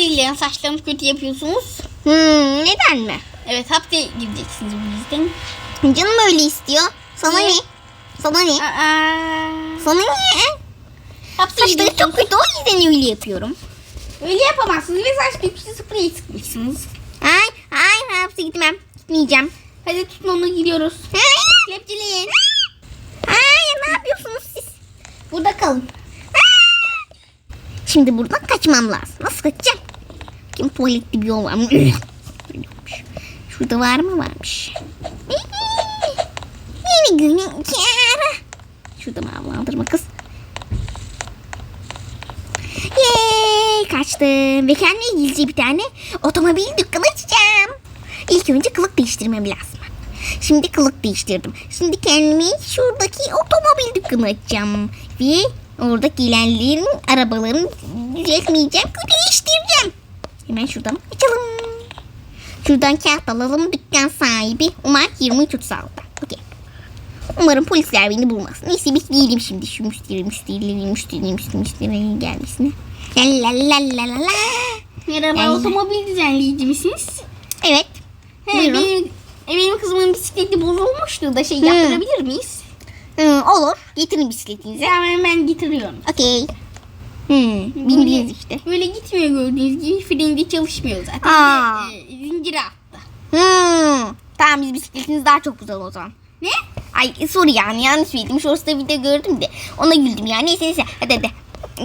Dilleyen saçlarımı kötü yapıyorsunuz. Hmm, neden mi? Evet hapse gireceksiniz bu yüzden. Canım öyle istiyor. Sana Niye? ne? Sana ne? Aa, Sana ne? hapse Saçları çok kötü o yüzden öyle yapıyorum. Öyle yapamazsınız ve saç dökücü spreyi sıkmışsınız. Ay, ay hapse gitmem. Gitmeyeceğim. Hadi tutun onu gidiyoruz. Ay, Kelepçeleyin. ay ne yapıyorsunuz siz? Burada kalın. Şimdi buradan kaçmam lazım. Nasıl kaçacağım? Kim tuvaletli bir yol var mı? Şurada var mı? Varmış. Yeni günün kârı. Şurada mı avlandırma kız? Yeee kaçtım. Ve kendime İngilizce bir tane otomobil dükkanı açacağım. İlk önce kılık değiştirmem lazım. Şimdi kılık değiştirdim. Şimdi kendime şuradaki otomobil dükkanı açacağım. Ve orada gelenlerin arabalarını düzeltmeyeceğim. Kötüleştireceğim. Hemen şuradan açalım. Şuradan kağıt alalım. Dükkan sahibi Umar 2336'da. Okey. Umarım polisler beni bulmaz. Neyse bekleyelim şimdi şu müşteri müşterileri müşteri müşteri müşterilerin gelmesine. La la la la la la. Merhaba Yani- otomobil düzenleyici misiniz? Evet. He, Buyurun. benim, benim kızımın bisikleti bozulmuştu da şey Hı. yaptırabilir miyiz? Hı, olur. Getirin bisikletinizi. Hemen ben getiriyorum. Okey. Hmm, bindiniz işte. Böyle gitmiyor gördüğünüz gibi. Freni de çalışmıyor zaten. Aa. Bir de, e, zinciri attı. Hmm. Tamam biz bisikletiniz daha çok güzel o zaman. Ne? Ay sorry yani yanlış söyledim. Şurada video gördüm de ona güldüm ya. Neyse neyse hadi hadi.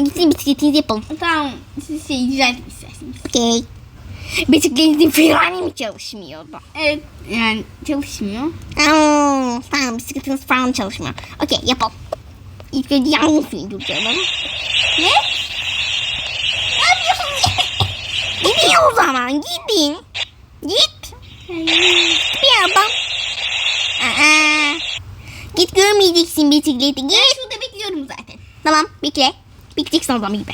Gitsin bisikletinizi yapalım. Tamam siz şey düzeltin isterseniz. Okey. Bisikletinizin freni mi çalışmıyordu? Evet yani çalışmıyor. Aa, tamam bisikletiniz falan çalışmıyor. Okey yapalım. İlk önce yangın suyunu durduralım. Ne? Ne yapıyorsunuz? Gidin o zaman gidin. Git. Bir adam. Aa, git görmeyeceksin bisikleti. Git. Ben şurada bekliyorum zaten. Tamam bekle. Bekleyeceksin zaman gibi.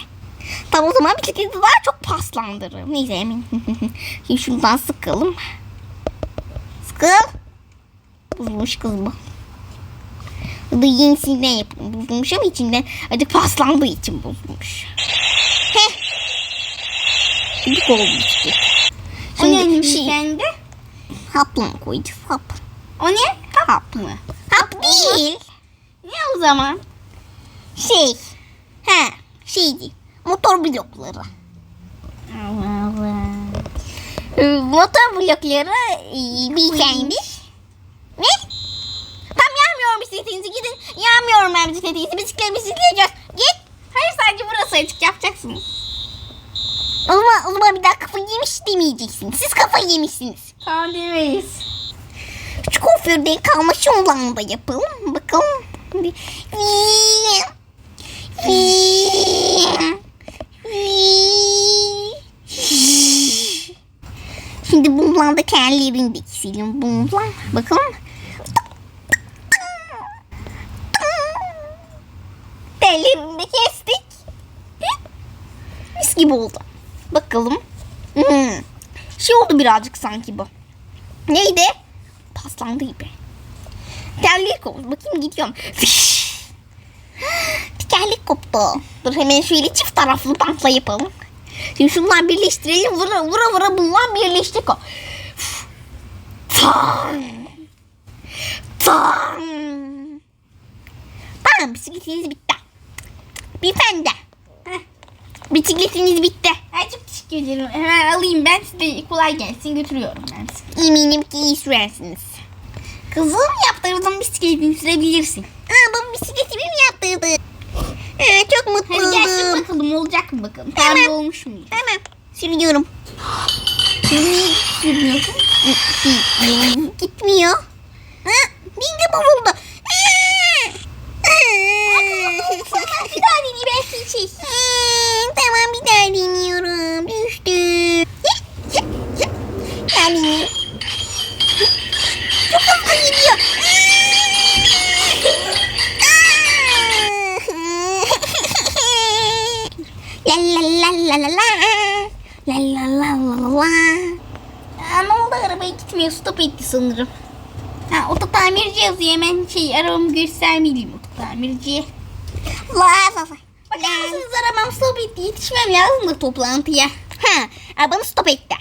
Tamam o zaman bisikleti daha çok paslandırırım. Neyse emin. Şimdi şundan sıkalım. Sıkıl. Bozulmuş kız bu. Bu da yenisinden yapılmış. Ama içinden acık paslandığı için bozulmuş. Heh. Oldu bisiklet. O ne şey, sende? hapla mı koyacağız? Hap. O ne? Hap mı? Hap değil. Ne o zaman? Şey. Ha, şeydi. Motor blokları. Allah Allah. Ee, Motor blokları e, beyefendi. Ne? Bisikletinizi gidin. Yanmıyorum ben. Bisiklet bisiklet Git. Hayır sadece burası açık yapacaksınız. O zaman, o zaman bir daha kafayı yemiş demeyeceksiniz. Siz kafayı yemişsiniz. Tamam demeyiz. Şu kuaförde kalma şundan da yapalım. Bakalım. Şimdi bundan da kendilerini de keselim. Bundan. Bakalım. Tellerini de kestik. Mis gibi oldu. Bakalım. Hmm. Şey oldu birazcık sanki bu. Neydi? Paslandı gibi. Tekerlek koptu. Bakayım gidiyorum. Tekerlek koptu. Dur hemen şöyle çift taraflı bantla yapalım. Şimdi şunları birleştirelim. Vura vura vura bunlar birleştik o. Tam. Tam. Tamam bisikletiniz bitti. Beyefendi. Heh. Bisikletiniz bitti. Ay çok teşekkür ederim. Hemen alayım ben size kolay gelsin götürüyorum ben sizi. Eminim ki iyi sürersiniz. Kızım yaptırdım bisikletini sürebilirsin. Aa bu bisikleti mi yaptırdı? Ee, çok mutlu Hadi gel sür oldum. bakalım olacak mı bakalım. Hemen. Tamam olmuş mu? Tamam. Sürüyorum. Niye sürmüyorsun? Gitmiyor. Ha, binge bozuldu. Bir daha deneyim şey. Tamam bir daha deniyorum. Düştü. Yani. Çok hızlı gidiyor. La la la la la. La la la la la la. Aa, ne oldu arabaya gitmiyor stop etti sanırım. Ha oto tamirci yazıyor hemen şey arabamı göstermeliyim oto tamirciye. La la la. Bakar mısınız arabam stop etti yetişmem lazım da toplantıya. Ha arabanı stop etti.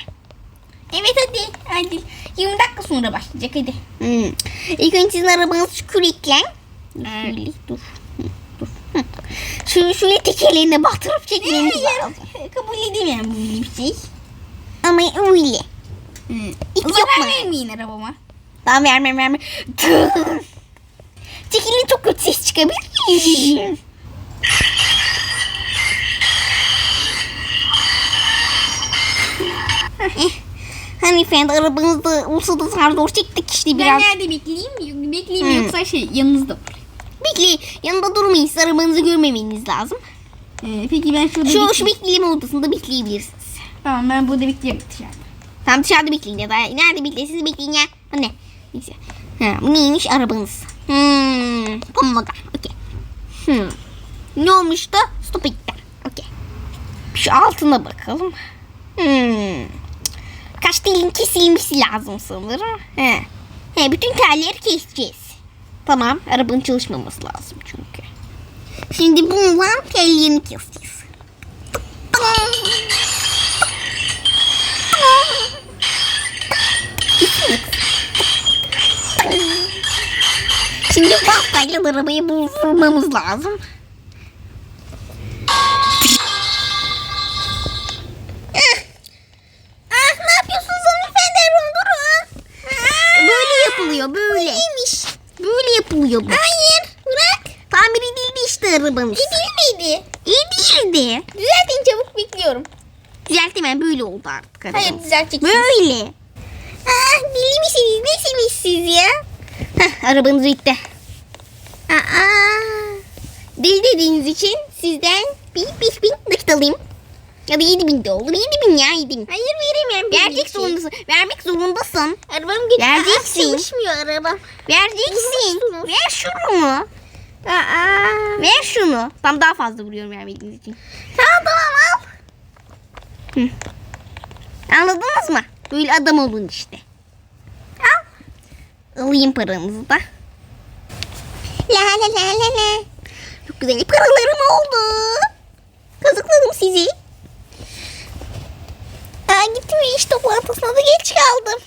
Evet hadi. Hadi. 20 dakika sonra başlayacak hadi. Hmm. İlk önce sizin arabanızı şu kürekle. Evet. Şöyle dur. Dur. Hı. Şu, şöyle tekerleğine batırıp çekmemiz lazım. Kabul edemem böyle bir şey. Ama öyle. Yok mu? Zarar vermeyin arabama. Tamam vermem vermem. Tüh. Çekilin çok kötü ses çıkabilir. hanımefendi arabanızda olsa da zar zor çektik işte Ben biraz. nerede bekleyeyim? Bekleyeyim mi Hmm. yoksa şey yanınızda mı? Bekle yanında durmayın siz arabanızı görmemeniz lazım. Ee, peki ben şurada Şu, şu bekleyeyim. bekleme odasında bekleyebilirsiniz. Tamam ben burada bekleyeyim dışarıda. Tamam dışarıda bekleyin ya da nerede bekleyin siz bekleyin ya. Bu ne? Neyse. Ha, bu neymiş arabanız? Hmm. Pommaga. Okey. Hmm. Ne olmuş da? Stop etti. Okey. Şu altına bakalım. Hmm. Kaç dilin kesilmesi lazım sanırım. He. He, bütün telleri keseceğiz. Tamam. Arabanın çalışmaması lazım çünkü. Şimdi bundan tellerini keseceğiz. Şimdi baltayla arabayı vurmamız lazım. Ah, ah, ne yapıyorsunuz hanımefendi durun. Böyle yapılıyor böyle. Neymiş? Böyle yapılıyor bu. Hayır bırak. Tamir edildi işte arabanız. Edil miydi? Edildi. Düzeltin çabuk bekliyorum. Düzeltemem böyle oldu artık arabanız. Hayır düzelteceksiniz. Böyle. Ah deli misiniz? Nesiniz siz ya? Heh, arabanız bitti. Dediğiniz için sizden bir beş bin nakit alayım. Ya da yedi bin de olur. Yedi bin ya yedi bin. Hayır veremem. Verecek zorundasın. Vermek zorundasın. Arabam gitti. Vereceksin. Aa, Çalışmıyor arabam. Vereceksin. Ver şunu. Aa. Ver şunu. Tam daha fazla vuruyorum vermediğiniz için. Tamam tamam al. Anladınız mı? Böyle adam olun işte. Al. Alayım paranızı da. La la la la la. Çok güzel paralarım oldu. Kazıkladım sizi. Aa, gittim iş toplantısına da geç kaldım.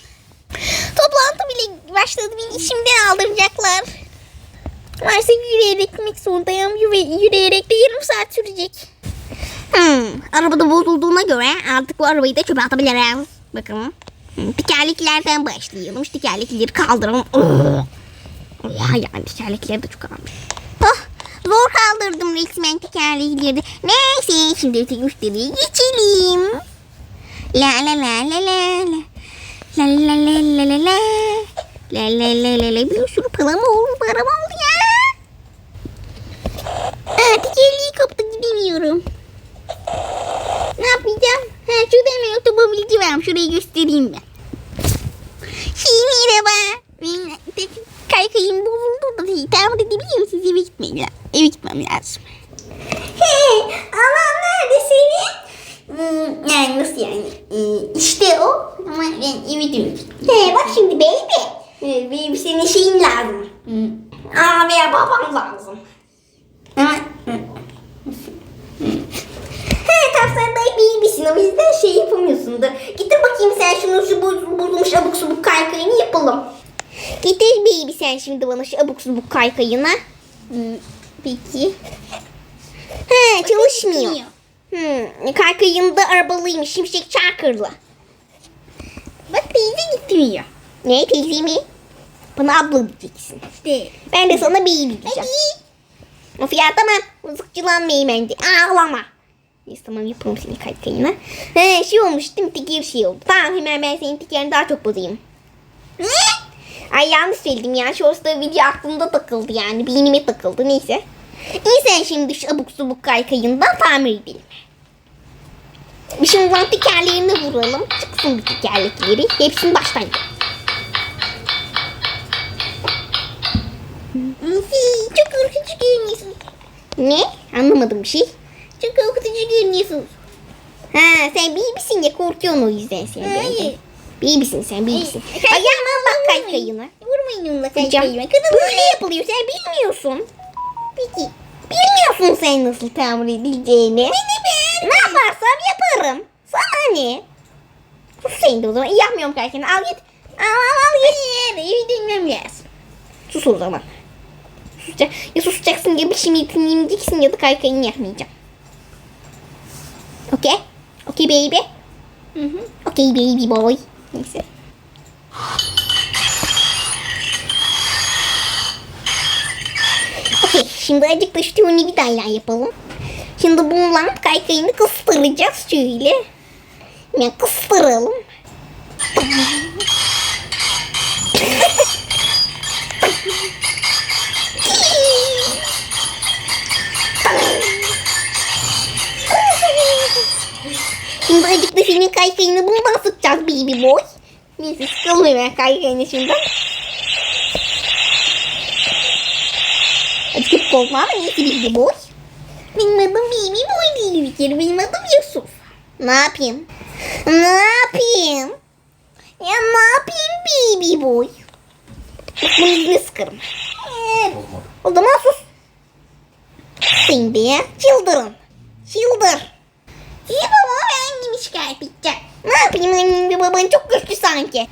Toplantı bile başladı. Beni işimden aldıracaklar. Maalesef yürüyerek gitmek zorundayım. Yürü- yürüyerek de yarım saat sürecek. Hmm, arabada bozulduğuna göre artık bu arabayı da çöpe atabiliriz. Bakalım. Hmm, tekerleklerden başlayalım. Şu tekerlekleri kaldıralım. Oh. Oha yani tekerlekleri de çok ağırmış. Zor kaldırdım resmen tekerlekleri. Neyse şimdi öteki müşteriye geçelim. La la la la la la. La la la la la la. La la la la la. Bir sürü param oldu. Param oldu ya. Aa, tekerleği kaptı gidemiyorum. Ne yapacağım? Ha, şurada hemen otomobilci var. Şurayı göstereyim ben. Şey merhaba. Benim tek kaykayım bozuldu da şey, tamir edebiliyor musunuz? Eve gitmem lazım. Eve gitmem lazım. Hey, alan nerede senin? Hmm, yani nasıl yani? Ee, işte o. Ama ben eve dönüyorum. He, bak şimdi baby. Ee, baby senin şeyin lazım. Hmm. Aa, veya babam lazım. Ama... He, tam sen da babysin. O yüzden şey yapamıyorsundur. Getir bakayım sen şunu şu boz- bozulmuş abuk subuk kaykayını yapalım. Getir baby sen şimdi bana şu abuk subuk kaykayına. Hmm, peki. He çalışmıyor. Hmm, kaykayım da arabalıymış. Şimşek Çakır'la. Bak teyze gitmiyor. Ne teyze mi? Bana abla diyeceksin. İşte. Ben de sana baby diyeceğim. Hadi. Of ya tamam. Mızıkçılanmayayım bence. Ağlama. Neyse tamam yapalım senin kaykayına. He şey olmuş değil mi? Teker şey oldu. Tamam hemen ben senin tekerini daha çok bozayım. Ay yanlış söyledim ya. Shorts'ta video aklımda takıldı yani. Beynime takıldı. Neyse. İyi sen şimdi şu abuk subuk kaykayından tamir edelim. Bir şimdi tekerlerini vuralım. Çıksın bir tekerlekleri. Hepsini baştan yap. Üfi, çok Ne? Anlamadım bir şey. Çok korkutucu görünüyorsun. Ha sen BB'sin ya korkuyorsun o yüzden sen Hayır. BB'sin sen BB'sin. Hayır. Ayağıma bak kaykayına. Vurmayın onunla kaykayıma. Kırılır. Böyle yapılıyor sen bilmiyorsun. Peki. Bilmiyorsun sen nasıl tamir edileceğini. Beni ben. Ne yaparsam yaparım. Sana ne? Sus sen de o zaman. İyi yapmıyorum kaykayını. Al git. Al al al git. İyi dinlem lazım. Sus o zaman. Susacak. Ya susacaksın ya bir şey dinleyeceksin ya da kaykayını yapmayacağım. Okey. Okey baby. Hı hı. Okey baby boy. Neyse. Okey. Şimdi azıcık da şu tüyünü bir daha yapalım. Şimdi bununla kaykayını kıstıracağız şöyle. Ya kıstıralım. Azıcık da senin kaykayını bundan sıkacağız baby boy. Neyse sıkalım hemen kaykayını şimdiden. Azıcık korkma ama neyse baby boy. Benim adım baby boy değil bir kere. Benim adım Yusuf. Ne yapayım? Ne yapayım? Ya ne yapayım baby boy? Bak bunu yüzüne sıkarım. O zaman sus. Sen de ya çıldırın. Çıldır. İyi baba ben annemi şikayet edeceğim. Ne yapayım annem baban çok güçlü sanki.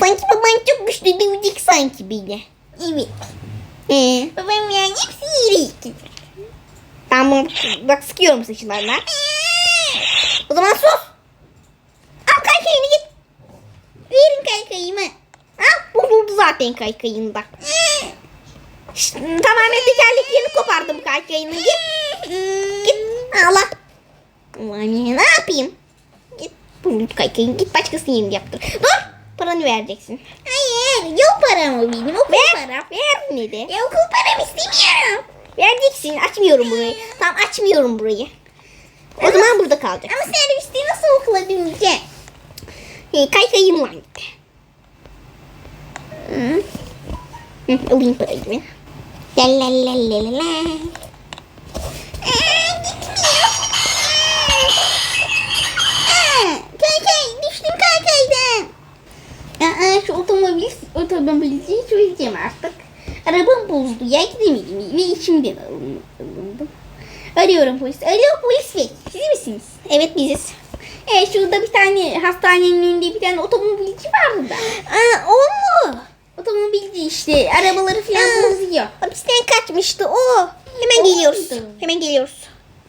Sanki baban çok güçlü dövecek sanki beni. Evet. Ee, babam yani hepsi iyilik. Tamam bak sıkıyorum saçlarına. O zaman sus. Al kaykayını git. Verin kaykayımı. Al bozuldu zaten kaykayında. Şşt, tamamen tekerleklerini kopardım kaykayını. Git. Git. Ağla. Ya ne yapayım? Git bunu kaykayını git başkasının yerini yaptır. Dur. Paranı vereceksin. Hayır. Yok param o benim. Okul ver. param. Ver ne de. Ya okul param istemiyorum. Vereceksin. Açmıyorum burayı. Tamam açmıyorum burayı. O zaman burada kalacak. Ama serviste nasıl okula döneceğim? Ee, kaykayımla gitti. Hı. Hı, alayım parayı ben. La la la la la la. Aa, gitmiyor. Aa, Kaykay düştüm kaykaydan. Aa, şu otomobil, otomobilciyi söyleyeceğim artık. Arabam bozuldu ya gidemedim ve içimden alın- alındım. Arıyorum polis. Alo polis bey. Siz misiniz? Evet biziz. Evet şurada bir tane hastanenin önünde bir tane otomobilci vardı da. Aa, o mu? Otomobilci işte. Arabaları falan bozuyor. Hapisten kaçmıştı o. Hemen geliyoruz. Hemen geliyoruz.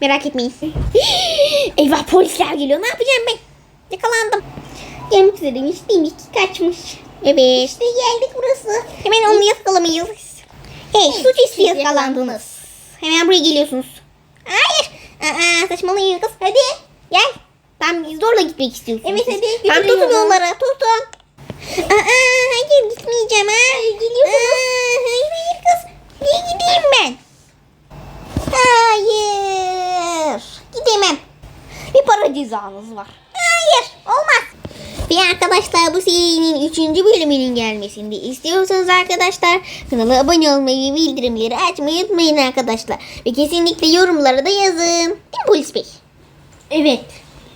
Merak etmeyin. Eyvah polisler geliyor. Ne yapacağım ben? Yakalandım. Gelmek üzereymiş. Demiş ki kaçmış. Evet. İşte geldik burası. Hemen onu yakalamayız. Hey suçüstü yakalandınız. Hemen buraya geliyorsunuz. Hayır. Aa, saçmalayın kız. Hadi gel. Ben zorla gitmek istiyorsun. Evet hadi. Ben tutun onları. Tutun. Aa, hayır gitmeyeceğim ha. Geliyorsunuz. Aa, hayır hayır kız. Niye gideyim ben? Hayır. Gidemem. Bir para cezanız var. Hayır. Olmaz. Ve arkadaşlar bu serinin 3. bölümünün gelmesini de istiyorsanız arkadaşlar kanala abone olmayı ve bildirimleri açmayı unutmayın arkadaşlar. Ve kesinlikle yorumlara da yazın. Değil mi polis bey? Evet.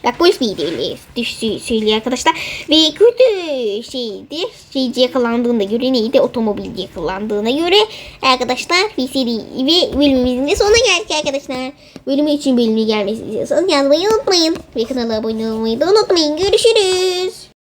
Bak polis bey de düştü söylüyor arkadaşlar. Ve kötü şeydi. Şeyci yakalandığına göre neydi? Otomobilci yakalandığına göre arkadaşlar bir seri ve bölümümüzün de sonuna geldik arkadaşlar. Bölümü için bölümü gelmesini istiyorsanız yazmayı unutmayın. Ve kanala abone olmayı da unutmayın. Görüşürüz.